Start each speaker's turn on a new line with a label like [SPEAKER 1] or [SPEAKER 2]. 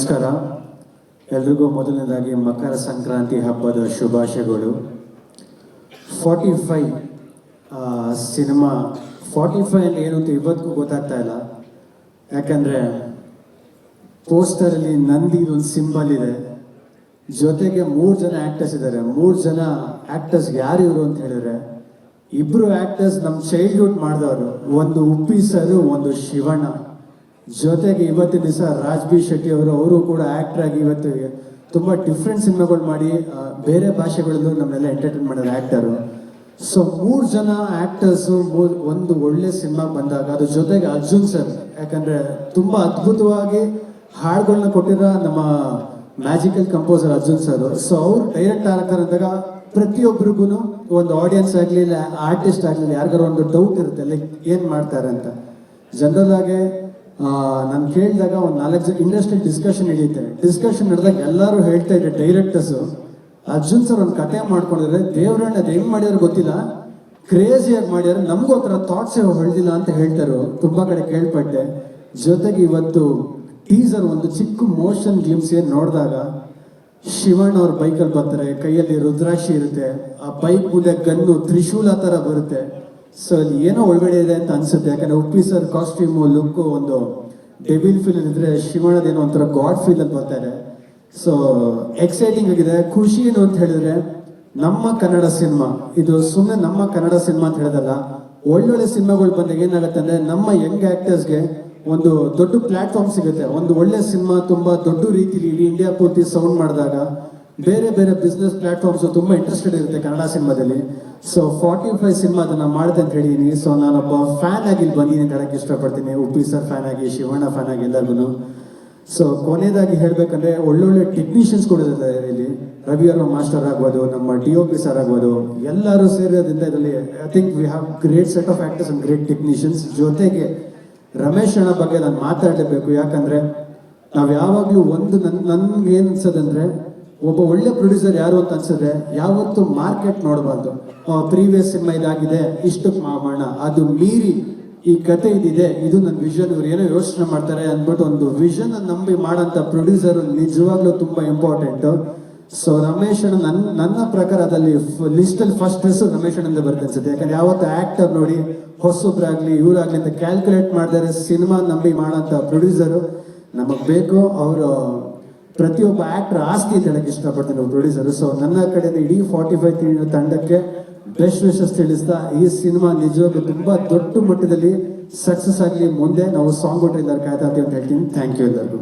[SPEAKER 1] ನಮಸ್ಕಾರ. ಎಲ್ರಿಗೂ ಮೊದಲನೇದಾಗಿ ಮಕರ ಸಂಕ್ರಾಂತಿ ಹಬ್ಬದ ಶುಭಾಶಯಗಳು. Forty five cinema, forty five ಅಲ್ಲಿ ಏನು ಅಂತ ಇವತ್ತಿಗೂ ಗೊತ್ತಾಗ್ತಾ ಇಲ್ಲ. ಯಾಕಂದರೆ ಪೋಸ್ಟರಲ್ಲಿ ನಂದಿ ಒಂದು ಸಿಂಬಲ್ ಇದೆ. ಜೊತೆಗೆ ಮೂರು ಜನ ಆ್ಯಕ್ಟರ್ಸ್ ಇದ್ದಾರೆ. ಮೂರು ಜನ ಆ್ಯಕ್ಟರ್ಸ್ ಯಾರು ಇವರು ಅಂತ ಹೇಳಿದ್ರೆ ಇಬ್ಬರು ಆ್ಯಕ್ಟರ್ಸ್ ನಮ್ಮ ಚೈಲ್ಡ್ಹುಡ್ ಮಾಡಿದವರು. ಒಂದು ಉಪ್ಪಿ ಸರ್ ಒಂದು ಶಿವಣ್ಣ. ಜೊತೆಗೆ ಇವತ್ತಿನ ದಿವಸ ರಾಜ್ ಬಿ ಶೆಟ್ಟಿ ಅವರು ಅವರು ಕೂಡ ಆಕ್ಟರ್ ಆಗಿ ಇವತ್ತು ತುಂಬ ಡಿಫ್ರೆಂಟ್ ಸಿನಿಮಾಗಳು ಮಾಡಿ ಬೇರೆ ಭಾಷೆಗಳಲ್ಲೂ ನಮ್ಮನ್ನೆಲ್ಲ ಎಂಟರ್ಟೈನ್ ಮಾಡೋದು ಆ್ಯಕ್ಟರು ಸೊ ಮೂರು ಜನ ಆ್ಯಕ್ಟರ್ಸು ಒಂದು ಒಳ್ಳೆ ಸಿನಿಮಾ ಬಂದಾಗ ಅದ್ರ ಜೊತೆಗೆ ಅರ್ಜುನ್ ಸರ್ ಯಾಕಂದ್ರೆ ತುಂಬ ಅದ್ಭುತವಾಗಿ ಹಾಡುಗಳನ್ನ ಕೊಟ್ಟಿರೋ ನಮ್ಮ magical composer Arjun sir so ಅವ್ರು ಡೈರೆಕ್ಟ್ ಆಗ್ತಾರೆ ಅಂದಾಗ ಪ್ರತಿಯೊಬ್ಬರಿಗೂ ಒಂದು ಆಡಿಯನ್ಸ್ ಆಗಲಿ, ಇಲ್ಲ ಆರ್ಟಿಸ್ಟ್ ಆಗಲಿ ಯಾರಿಗಾರು ಒಂದು ಡೌಟ್ ಇರುತ್ತೆ ಲೈಕ್ ಏನು ಮಾಡ್ತಾರೆ ಅಂತ. ಜನರಲ್ ಆಗಿ ನಾನು ಕೇಳಿದಾಗ ಒಂದು ನಾಲ್ಕು ಜನ ಇಂಡಸ್ಟ್ರಿ ಡಿಸ್ಕಷನ್ ನಡೆಯುತ್ತೆ ಡಿಸ್ಕಷನ್ ನಡೆದಾಗ ಎಲ್ಲರೂ ಹೇಳ್ತಾ ಇದ್ದಾರೆ ಡೈರೆಕ್ಟರ್ಸು ಅರ್ಜುನ್ ಸರ್ ಒಂದು ಕತೆ ಮಾಡ್ಕೊಂಡಿದ್ರೆ ದೇವ್ರಣ್ಣ ಅದು ಹೆಂಗ್ ಮಾಡಿದ್ರೆ ಗೊತ್ತಿಲ್ಲ. ಕ್ರೇಜಿಯಾಗಿ ಮಾಡ್ಯಾರ ನಮಗೂ ಆ ಥರ ಥಾಟ್ಸ್ ಹೊಳ್ದಿಲ್ಲ ಅಂತ ಹೇಳ್ತಾರೆ ತುಂಬ ಕಡೆ ಕೇಳ್ಪಟ್ಟೆ. ಜೊತೆಗೆ ಇವತ್ತು ಟೀಸರ್ ಒಂದು ಚಿಕ್ಕ ಮೋಷನ್ ಗ್ಲಿಮ್ಸ್ ಏನು ನೋಡಿದಾಗ, ಶಿವಣ್ಣ ಅವ್ರ ಬೈಕಲ್ಲಿ ಬರ್ತಾರೆ. ಕೈಯಲ್ಲಿ ರುದ್ರಾಕ್ಷಿ ಇರುತ್ತೆ. ಆ ಬೈಕ್ ಮುಂದೆ ಗನ್ನು ತ್ರಿಶೂಲ ಥರ ಬರುತ್ತೆ. ಸೊ ಅಲ್ಲಿ ಏನೋ ಒಳಗಡೆ ಇದೆ ಅಂತ ಅನ್ಸುತ್ತೆ. ಯಾಕಂದ್ರೆ ಉಪ್ಪಿ ಸರ್ ಕಾಸ್ಟ್ಯೂಮು ಲುಕ್ಕು ಒಂದು ಡೆವಿಲ್ ಫೀಲ್ ಇದ್ರೆ ಶಿವಣ್ಣದೇನೋ ಒಂಥರ ಗಾಡ್ ಫೀಲ್ ಅಂತ ಬರ್ತಾರೆ ಸೊ ಎಕ್ಸೈಟಿಂಗ್ ಆಗಿದೆ. ಖುಷಿ ಏನು ಅಂತ ಹೇಳಿದ್ರೆ, ನಮ್ಮ ಕನ್ನಡ ಸಿನಿಮಾ ಇದು ಸುಮ್ಮನೆ ನಮ್ಮ ಕನ್ನಡ ಸಿನಿಮಾ ಅಂತ ಹೇಳೋದಲ್ಲ. ಒಳ್ಳೊಳ್ಳೆ ಸಿನಿಮಾಗಳು ಬಂದಾಗ ಏನಾಗುತ್ತೆ ಅಂದ್ರೆ, ನಮ್ಮ ಯಂಗ್ ಆಕ್ಟರ್ಸ್ಗೆ ಒಂದು ದೊಡ್ಡ ಪ್ಲಾಟ್ಫಾರ್ಮ್ ಸಿಗುತ್ತೆ. ಒಂದು ಒಳ್ಳೆ ಸಿನಿಮಾ ತುಂಬಾ ದೊಡ್ಡ ರೀತಿಲಿ ಇಡೀ ಇಂಡಿಯಾ ಪೂರ್ತಿ ಸೌಂಡ್ ಮಾಡಿದಾಗ ಬೇರೆ ಬೇರೆ ಬಿಸ್ನೆಸ್ ಪ್ಲಾಟ್ಫಾರ್ಮ್ಸ್ ತುಂಬಾ ಇಂಟ್ರೆಸ್ಟೆಡ್ ಇರುತ್ತೆ ಕನ್ನಡ ಸಿನಿಮಾದಲ್ಲಿ. ಸೊ ಫಾರ್ಟಿ ಫೈವ್ ಸಿನಿಮಾ ಅದನ್ನ ಮಾಡಿದೆ ಅಂತ ಹೇಳಿದೀನಿ. ಸೊ ನಾನೊಬ್ಬ ಫ್ಯಾನ್ ಆಗಿ ಇಲ್ಲಿ ಬಂದಿದ್ದೀನಿ ಅಂತ ಹೇಳಕ್ಕೆ ಇಷ್ಟಪಡ್ತೀನಿ. ಉಪ್ಪಿ ಸರ್ ಫ್ಯಾನ್ ಆಗಿ, ಶಿವಣ್ಣ ಫ್ಯಾನ್ ಆಗಿ ಎಲ್ಲರಿಗೂ ಸೊ ಕೊನೆಯದಾಗಿ ಹೇಳಬೇಕಂದ್ರೆ ಒಳ್ಳೊಳ್ಳೆ ಟೆಕ್ನಿಷಿಯನ್ಸ್ ಕೂಡ ಇದ್ದಾರೆ ಇಲ್ಲಿ. ರವಿ ಅವರ ಮಾಸ್ಟರ್ ಆಗ್ಬೋದು, ನಮ್ಮ ಡಿ ಒ ಪಿ ಸರ್ ಆಗ್ಬೋದು. ಎಲ್ಲರೂ ಸೇರೋದ್ರಿಂದ ಇದರಲ್ಲಿ I think we have great set of actors and great technicians ಜೊತೆಗೆ ರಮೇಶ್ ಅಣ್ಣ ಬಗ್ಗೆ ನಾನು ಮಾತಾಡಲೇಬೇಕು. ಯಾಕಂದ್ರೆ ನಾವು ಯಾವಾಗಲೂ ಒಂದು ನನ್ ನನ್ಗೆ ಏನ್ ಅನ್ಸದಂದ್ರೆ ಒಬ್ಬ ಒಳ್ಳೆ ಪ್ರೊಡ್ಯೂಸರ್ ಯಾರು ಅಂತ ಅನ್ಸಿದ್ರೆ ಯಾವತ್ತು ಮಾರ್ಕೆಟ್ ನೋಡಬಾರ್ದು. ಪ್ರೀವಿಯಸ್ ಸಿನಿಮಾ ಇದಾಗಿದೆ, ಇಷ್ಟಕ್ಕೆ ಮಾಡೋಣ ಅದು ಮೀರಿ ಈ ಕತೆ ಇದಿದೆ, ಇದು ನನ್ನ ವಿಷನ್ ಇವ್ರು ಏನೋ ಯೋಚನೆ ಮಾಡ್ತಾರೆ ಅಂದ್ಬಿಟ್ಟು ಒಂದು ವಿಷನ್ ನಂಬಿ ಮಾಡಂತ ಪ್ರೊಡ್ಯೂಸರ್ ನಿಜವಾಗ್ಲೂ ತುಂಬಾ ಇಂಪಾರ್ಟೆಂಟ್ ಸೊ ರಮೇಶ್ ನನ್ನ ನನ್ನ ಪ್ರಕಾರ ಅದಲ್ಲಿ ಲಿಸ್ಟ್ ಅಲ್ಲಿ ಫಸ್ಟ್ ಹೆಸರು ರಮೇಶ್ ಅಂತ ಬರುತ್ತೆ ಅನ್ಸುತ್ತೆ. ಯಾಕಂದ್ರೆ ಯಾವತ್ತು ಆಕ್ಟರ್ ನೋಡಿ ಹೊಸಬ್ರಾಗ್ಲಿ ಇವ್ರಾಗ್ಲಿ ಅಂತ ಕ್ಯಾಲ್ಕುಲೇಟ್ ಮಾಡಿದರೆ ಸಿನಿಮಾ ನಂಬಿ ಮಾಡೋಂಥ ಪ್ರೊಡ್ಯೂಸರು ನಮಗ್ ಬೇಕು ಅವರು ಪ್ರತಿಯೊಬ್ಬ ಆಕ್ಟರ್ ಆಸ್ತಿ ಹೇಳಕ್ಕೆ ಹೇಳಕ್ ಇಷ್ಟಪಡ್ತೀನಿ ಪ್ರೊಡ್ಯೂಸರ್ ಸೊ ನನ್ನ ಕಡೆಯಿಂದ ಇಡೀ ಫಾರ್ಟಿ ಫೈವ್ ತಂಡಕ್ಕೆ ಬೆಸ್ಟ್ ವಿಶಸ್ ತಿಳಿಸ್ತಾ, ಈ ಸಿನಿಮಾ ನಿಜವಾಗ್ಲೂ ತುಂಬಾ ದೊಡ್ಡ ಮಟ್ಟದಲ್ಲಿ ಸಕ್ಸಸ್ ಆಗಲಿ ಮುಂದೆ ನಾವು ಸಾಂಗ್ ಕೊಟ್ಟಿದ್ದಾರೆ ಕಾಯ್ತಾ ಇರ್ತೀವಿ ಅಂತ ಹೇಳ್ತೀನಿ. ಥ್ಯಾಂಕ್ ಯು ಎಲ್ಲರಿಗೂ.